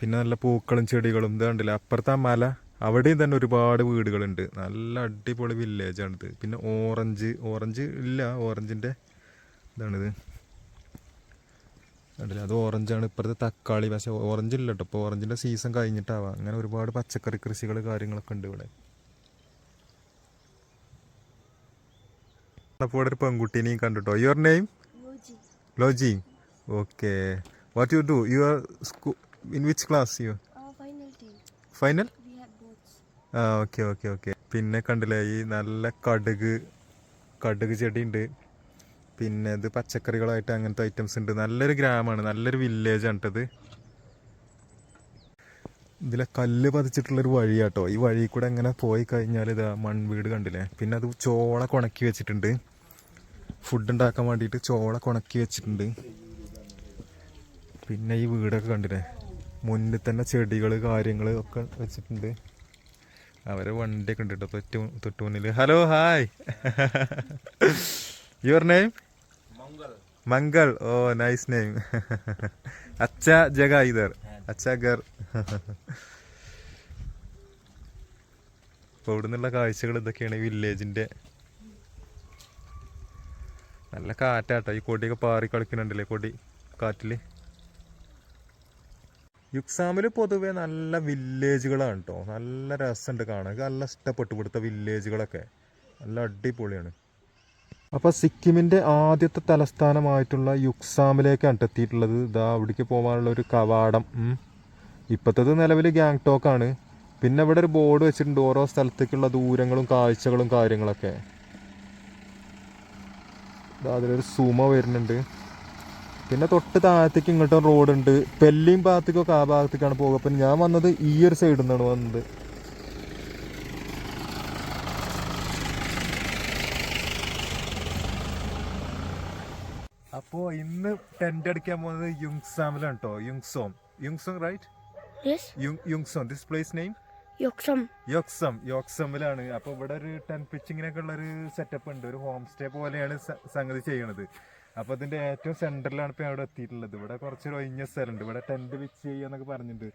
പിന്നെ നല്ല പൂക്കളും ചെടികളും ഇത് കണ്ടില്ല? അപ്പുറത്തെ ആ മല അവിടെയും തന്നെ ഒരുപാട് വീടുകളുണ്ട്. നല്ല അടിപൊളി വില്ലേജാണിത് പിന്നെ ഓറഞ്ച് ഓറഞ്ച് ഇല്ല ഓറഞ്ചിന്റെ ഇതാണിത്. കണ്ടില്ല? അത് ഓറഞ്ചാണ് ഇപ്പോഴത്തെ തക്കാളി പക്ഷേ ഓറഞ്ച് ഇല്ല കേട്ടോ. ഇപ്പോൾ ഓറഞ്ചിന്റെ സീസൺ കഴിഞ്ഞിട്ടാവാം. അങ്ങനെ ഒരുപാട് പച്ചക്കറി കൃഷികൾ കാര്യങ്ങളൊക്കെ ഉണ്ട് ഇവിടെ. അപ്പോൾ ഇവിടെ ഒരു പെൺകുട്ടീനെയും കണ്ടിട്ടോ? Your name. ലോജി okay what you do you are school in which class you. Final. ആ ഓക്കെ ഓക്കെ ഓക്കെ പിന്നെ കണ്ടില്ലേ? ഈ നല്ല കടുക് കടുക് ചെടി ഉണ്ട്. പിന്നെ ഇത് പച്ചക്കറികളായിട്ട് അങ്ങനത്തെ ഐറ്റംസ് ഉണ്ട്. നല്ലൊരു ഗ്രാമമാണ് നല്ലൊരു വില്ലേജ് ആണ് കേട്ടത് ഇതിലെ കല്ല് പതിച്ചിട്ടുള്ളൊരു വഴിയാട്ടോ. ഈ വഴി കൂടെ അങ്ങനെ പോയി കഴിഞ്ഞാൽ ഇതാ മൺവീട് കണ്ടില്ലേ? പിന്നെ അത് ചോള കുണക്കി വെച്ചിട്ടുണ്ട്. ഫുഡ് ഉണ്ടാക്കാൻ വേണ്ടിയിട്ട് ചോള കുണക്കി വെച്ചിട്ടുണ്ട്. പിന്നെ ഈ വീടൊക്കെ കണ്ടില്ലേ? മുന്നിൽ തന്നെ ചെടികൾ കാര്യങ്ങൾ ഒക്കെ വെച്ചിട്ടുണ്ട്. അവരെ വണ്ടിയൊക്കെ ഉണ്ട് കേട്ടോ തൊട്ട് തൊട്ട് മുന്നിൽ hello hi <laughs> your name Mangal oh nice name അച്ഛ ജഗ ഇതർ അച്ഛ ഗർ അപ്പോൾ ഇവിടെ നിന്നുള്ള കാഴ്ചകൾ ഇതൊക്കെയാണ് ഈ വില്ലേജിന്റെ നല്ല കാറ്റാട്ടോ. ഈ കൊടിയൊക്കെ പാറി കളിക്കുന്നുണ്ടല്ലേ കൊടി? കാറ്റിൽ. യുക്സാമിൽ പൊതുവെ നല്ല വില്ലേജുകളാണ് കേട്ടോ നല്ല രസമുണ്ട് കാണാൻ. നല്ല ഇഷ്ടപ്പെട്ടു ഇവിടുത്തെ വില്ലേജുകളൊക്കെ നല്ല അടിപൊളിയാണ്. അപ്പോൾ സിക്കിമിന്റെ ആദ്യത്തെ തലസ്ഥാനമായിട്ടുള്ള യുക്സാമിലേക്കാണ് ട്ടോ എത്തിയിട്ടുള്ളത് ഇതാ അവിടേക്ക് പോകാനുള്ള ഒരു കവാടം. ഇപ്പത്തത് നിലവിൽ ഗാങ്ടോക്കാണ് പിന്നെ ഇവിടെ ഒരു ബോർഡ് വെച്ചിട്ടുണ്ട് ഓരോ സ്ഥലത്തേക്കുള്ള ദൂരങ്ങളും കാഴ്ചകളും കാര്യങ്ങളൊക്കെ. അതിലൊരു സൂമ വരുന്നുണ്ട്. പിന്നെ തൊട്ട് താഴത്തേക്ക് ഇങ്ങോട്ടും റോഡുണ്ട്. പെല്ലിയും ഭാഗത്തേക്കൊക്കെ ആ ഭാഗത്തേക്കാണ് പോകുക അപ്പം ഞാൻ വന്നത് ഈ ഒരു സൈഡിൽ നിന്നാണ് വന്നത്. അപ്പോൾ ഇന്ന് ടെന്റ് അടിക്കാൻ പോകുന്നത് യുങ്സാമിലാണ് കേട്ടോ Yuksom Yuksom right. Yuksom this place name Yuksom Yuksom യോക്സമിലാണ് അപ്പൊ ഇവിടെ ഒരു ടെൻ പിച്ചിങ്ങിനൊക്കെ ഉള്ള ഒരു സെറ്റപ്പ് ഉണ്ട്. ഒരു ഹോം സ്റ്റേ പോലെയാണ് സംഗതി ചെയ്യണത്. അപ്പൊ അതിന്റെ ഏറ്റവും സെന്ററിലാണ് ഇപ്പൊ അവിടെ എത്തിയിട്ടുള്ളത്. ഇവിടെ കുറച്ച് ഒഴിഞ്ഞ സ്ഥലമുണ്ട്. ഇവിടെ ടെന്റ് പിച്ച് ചെയ്യാന്നൊക്കെ പറഞ്ഞിട്ടുണ്ട്.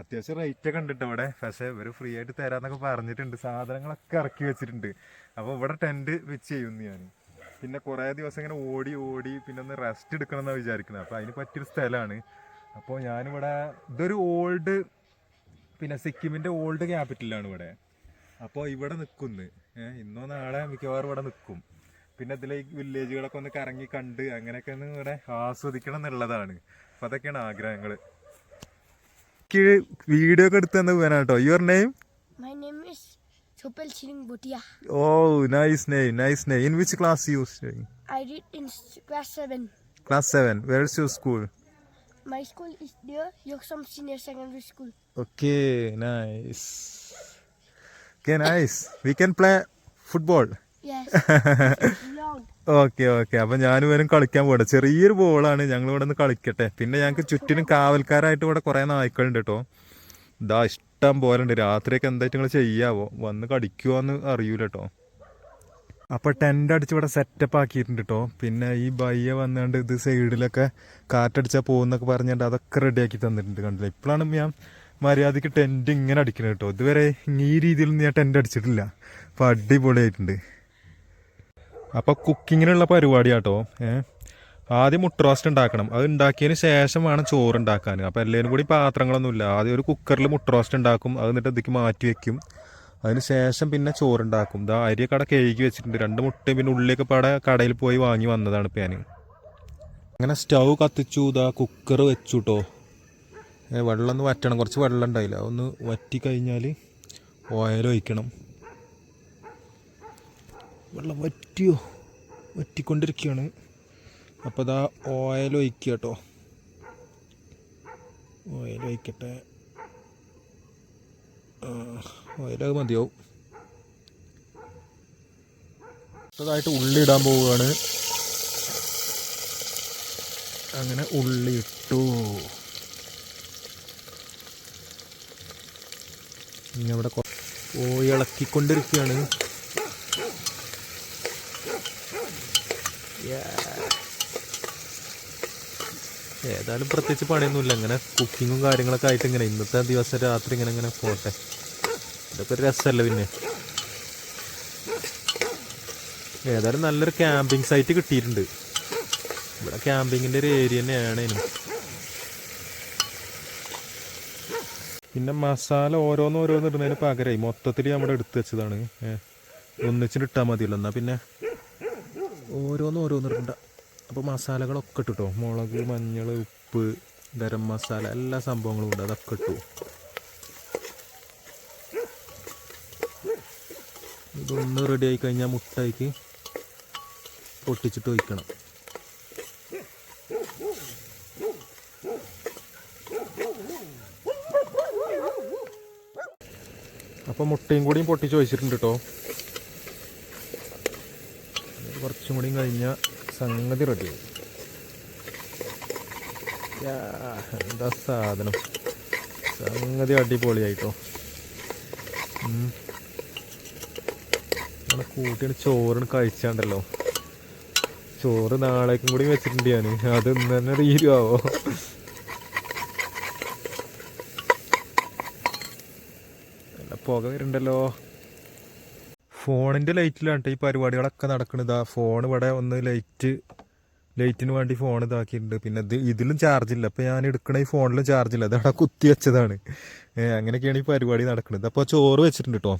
അത്യാവശ്യം റേറ്റ് ഒക്കെ ഉണ്ട് അവിടെ ഇവിടെ. പക്ഷെ ഇവർ ഫ്രീ ആയിട്ട് തരാന്നൊക്കെ പറഞ്ഞിട്ടുണ്ട്. സാധനങ്ങളൊക്കെ ഇറക്കി വെച്ചിട്ടുണ്ട്. അപ്പൊ ഇവിടെ ടെന്റ് പിച്ച് ചെയ്യുന്നു ഞാൻ പിന്നെ കുറേ ദിവസം ഇങ്ങനെ ഓടി ഓടി പിന്നെ ഒന്ന് റെസ്റ്റ് എടുക്കണം എന്നാണ് വിചാരിക്കുന്നത്. അപ്പോൾ അതിന് പറ്റിയൊരു സ്ഥലമാണ്. അപ്പോൾ ഞാനിവിടെ ഇതൊരു ഓൾഡ് പിന്നെ സിക്കിമിന്റെ ഓൾഡ് ക്യാപിറ്റലാണ് ഇവിടെ. അപ്പോൾ ഇവിടെ നിൽക്കുന്നു ഇന്നോ നാളെ മിക്കവാറും ഇവിടെ നിൽക്കും പിന്നെ ഇതിലെ വില്ലേജുകളൊക്കെ ഒന്ന് കറങ്ങി കണ്ട് അങ്ങനെയൊക്കെ ഒന്ന് ഇവിടെ ആസ്വദിക്കണം എന്നുള്ളതാണ്. അപ്പോൾ അതൊക്കെയാണ് ആഗ്രഹങ്ങൾ വീഡിയോ ഒക്കെ എടുത്ത് തന്നെ പോകാനാട്ടോ your name my name is Chopel Siring Bhutia. Oh nice name nice name in which you you I read in class 7. Class 7. Where is your school? My school is there, Yoksam Senior Secondary School. Okay, nice. Okay, nice. We can play football. Yes. Okay okay അപ്പൊ ഞാനിവരും വരും കളിക്കാൻ പോട്ടെ ചെറിയൊരു ബോളാണ് ഞങ്ങൾ ഇവിടെ നിന്ന് കളിക്കട്ടെ പിന്നെ ഞങ്ങൾക്ക് ചുറ്റിനും കാവൽക്കാരായിട്ട് ഇവിടെ കുറെ നായ്ക്കളുണ്ട് കേട്ടോ ദാ ഇഷ്ടം പോലെ പോരണ്ട്. രാത്രിയൊക്കെ എന്തായിട്ട് നിങ്ങൾ ചെയ്യാവോ? വന്ന് കടിക്കുവോന്ന് അറിയൂല കേട്ടോ അപ്പൊ ടെന്റ് അടിച്ച് ഇവിടെ സെറ്റപ്പ് ആക്കിയിട്ടുണ്ട് കേട്ടോ പിന്നെ ഈ ബയ്യ വന്നുകൊണ്ട് ഇത് സൈഡിലൊക്കെ കാറ്റടിച്ചാൽ പോകുന്നൊക്കെ പറഞ്ഞിട്ട് അതൊക്കെ റെഡിയാക്കി തന്നിട്ടുണ്ട് കണ്ടില്ല? ഇപ്പോഴാണ് ഞാൻ മര്യാദയ്ക്ക് ടെന്റ് ഇങ്ങനെ അടിക്കുന്നത് കേട്ടോ ഇതുവരെ ഈ രീതിയിലൊന്നും ഞാൻ ടെന്റ് അടിച്ചിട്ടില്ല. അപ്പൊ അടിപൊളിയായിട്ടുണ്ട്. അപ്പൊ കുക്കിങ്ങിനുള്ള പരിപാടിയാട്ടോ ഏഹ് ആദ്യം മുട്ട റോസ്റ്റ് ഉണ്ടാക്കണം. അത് ഉണ്ടാക്കിയതിന് ശേഷം വേണം ചോറ് ഉണ്ടാക്കാൻ. അപ്പോൾ എല്ലാവരും കൂടി പാത്രങ്ങളൊന്നുമില്ല. ആദ്യം ഒരു കുക്കറിൽ മുട്ട റോസ്റ്റ് ഉണ്ടാക്കും. അത് എന്നിട്ട് ഇതിക്ക് മാറ്റി വെക്കും. അതിന് ശേഷം പിന്നെ ചോറുണ്ടാക്കും ഇതാ അരിയൊക്കെ അവിടെ കഴുകി വെച്ചിട്ടുണ്ട്. രണ്ട് മുട്ടയും പിന്നെ ഉള്ളിയൊക്കെ പാടെ കടയിൽ പോയി വാങ്ങി വന്നതാണ് ഇപ്പം ഞാൻ അങ്ങനെ സ്റ്റൗ കത്തിച്ചു. ഇതാ കുക്കർ വെച്ചു കേട്ടോ വെള്ളം ഒന്ന് വറ്റണം. കുറച്ച് വെള്ളം ഉണ്ടായില്ല. ഒന്ന് വറ്റി കഴിഞ്ഞാൽ ഓയിൽ ഒഴിക്കണം. വെള്ളം വറ്റിയോ? വറ്റിക്കൊണ്ടിരിക്കുകയാണ്. അപ്പോൾ ഇതാ ഓയിൽ ഒഴിക്കുക കേട്ടോ. ഓയിൽ ഒഴിക്കട്ടെ. ഓയിലത് മതിയാവും. അടുത്തതായിട്ട് ഉള്ളി ഇടാൻ പോവുകയാണ്. അങ്ങനെ ഉള്ളി ഇട്ടു. ഇനി അവിടെ പോയി ഇളക്കിക്കൊണ്ടിരിക്കുകയാണ്. ഏതായാലും പ്രത്യേകിച്ച് പണിയൊന്നുമില്ല. ഇങ്ങനെ കുക്കിങ്ങും കാര്യങ്ങളൊക്കെ ആയിട്ട് ഇങ്ങനെ ഇന്നത്തെ ദിവസം രാത്രി ഇങ്ങനെ ഇങ്ങനെ പോട്ടെ. ഇതൊക്കെ ഒരു രസമല്ല പിന്നെ. ഏതായാലും നല്ലൊരു ക്യാമ്പിംഗ് സൈറ്റ് കിട്ടിയിട്ടുണ്ട്. ഇവിടെ ക്യാമ്പിങ്ങിന്റെ ഒരു ഏരിയ തന്നെയാണ് ഇനി. പിന്നെ മസാല ഓരോന്ന് ഓരോന്ന് ഇടുന്നതിന് പകരമായി മൊത്തത്തിൽ നമ്മുടെ എടുത്തു വെച്ചതാണ്. ഒന്നിച്ചിട്ട് ഇട്ടാൽ മതിയല്ലോ. എന്നാൽ പിന്നെ ഓരോന്ന് ഓരോന്ന് ഇടണ്ട. അപ്പോൾ മസാലകളൊക്കെ ഇട്ടു മുളക് മഞ്ഞൾ ഉപ്പ് ഗരം മസാല എല്ലാ സംഭവങ്ങളും ഉണ്ട്. അതൊക്കെ ഇട്ടു. ഇതൊന്ന് റെഡി ആയി കഴിഞ്ഞാൽ മുട്ടയ്ക്ക് പൊട്ടിച്ചിട്ട് ഒഴിക്കണം. അപ്പോൾ മുട്ടയും കൂടിയും പൊട്ടിച്ച് വെച്ചിട്ടുണ്ട് കേട്ടോ കുറച്ചും കൂടിയും കഴിഞ്ഞാൽ സംഗതി റെഡി എന്താ സാധനം? സംഗതി അടിപൊളിയായിട്ടോ. നമ്മളെ കൂട്ടിയാണ് ചോറിന് കഴിച്ചാണ്ടല്ലോ. ചോറ് നാളേക്കും കൂടി വെച്ചിട്ടുണ്ട് ഞാൻ അത് ഇന്ന് തന്നെ തീരുമാവോ നല്ല പുക വരുന്നുണ്ടല്ലോ. ഫോണിന്റെ ലൈറ്റിലാണ് ഈ പരിപാടികളൊക്കെ നടക്കുന്നത്. ആ ഫോൺ ഇവിടെ ഒന്ന് ലൈറ്റ് ലൈറ്റിന് വേണ്ടി ഫോൺ ഇതാക്കിയിട്ടുണ്ട്. പിന്നെ ഇത് ഇതിലും ചാർജ് ഇല്ല. അപ്പോൾ ഞാൻ എടുക്കണ ഈ ഫോണിലും ചാർജ് ഇല്ല. അതവിടെ കുത്തി വെച്ചതാണ്. അങ്ങനെയൊക്കെയാണ് ഈ പരിപാടി നടക്കുന്നത്. അപ്പോൾ ചോറ് വെച്ചിട്ടുണ്ട് കേട്ടോ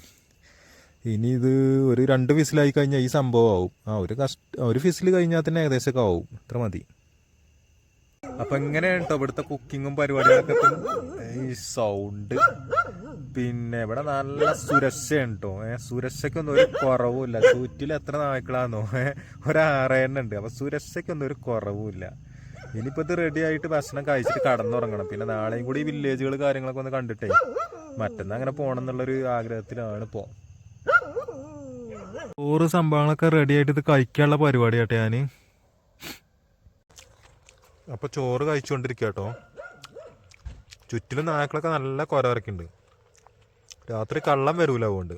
ഇനി ഇത് ഒരു രണ്ട് ഫിസിലായി കഴിഞ്ഞാൽ ഈ സംഭവം ആവും. ആ ഒരു കഷ്ട ഒരു ഫിസിൽ കഴിഞ്ഞാൽ തന്നെ ഏകദേശമൊക്കെ ആവും. അത്ര മതി. അപ്പൊ എങ്ങനെയാണ് കേട്ടോ ഇവിടുത്തെ കുക്കിങ്ങും പരിപാടികളൊക്കെ ഈ സൗണ്ട് പിന്നെ ഇവിടെ നല്ല സുരക്ഷയാണ് കേട്ടോ ഏഹ് സുരക്ഷയ്ക്കൊന്നും ഒരു കുറവുമില്ല. ചുറ്റിൽ എത്ര നായ്ക്കളാന്നോ? ഏഹ് ഒരാറേണ്ണ ഉണ്ട് അപ്പൊ സുരക്ഷയ്ക്കൊന്നും ഒരു കുറവുമില്ല. ഇനിയിപ്പോ ഇത് റെഡി ആയിട്ട് ഭക്ഷണം കഴിച്ചിട്ട് കടന്നുറങ്ങണം. പിന്നെ നാളെയും കൂടി വില്ലേജുകൾ കാര്യങ്ങളൊക്കെ ഒന്ന് കണ്ടിട്ടേ മറ്റന്നാ അങ്ങനെ പോകണം എന്നുള്ളൊരു ആഗ്രഹത്തിലാണ് ഇപ്പോ. ചോറ് സംഭവങ്ങളൊക്കെ റെഡി ആയിട്ട് ഇത് കഴിക്കാനുള്ള പരിപാടിയാട്ടെ ഞാൻ? അപ്പൊ ചോറ് കഴിച്ചുകൊണ്ടിരിക്കുക കേട്ടോ ചുറ്റിലും നായ്ക്കളൊക്കെ നല്ല കൊര ഇറക്കുന്നുണ്ട് രാത്രി കള്ളം വരൂല അതുകൊണ്ട്.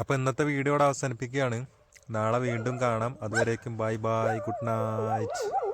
അപ്പൊ ഇന്നത്തെ വീഡിയോ ഇവിടെ അവസാനിപ്പിക്കുകയാണ്. നാളെ വീണ്ടും കാണാം. അതുവരേക്കും ബൈ ബൈ ഗുഡ് നൈറ്റ്.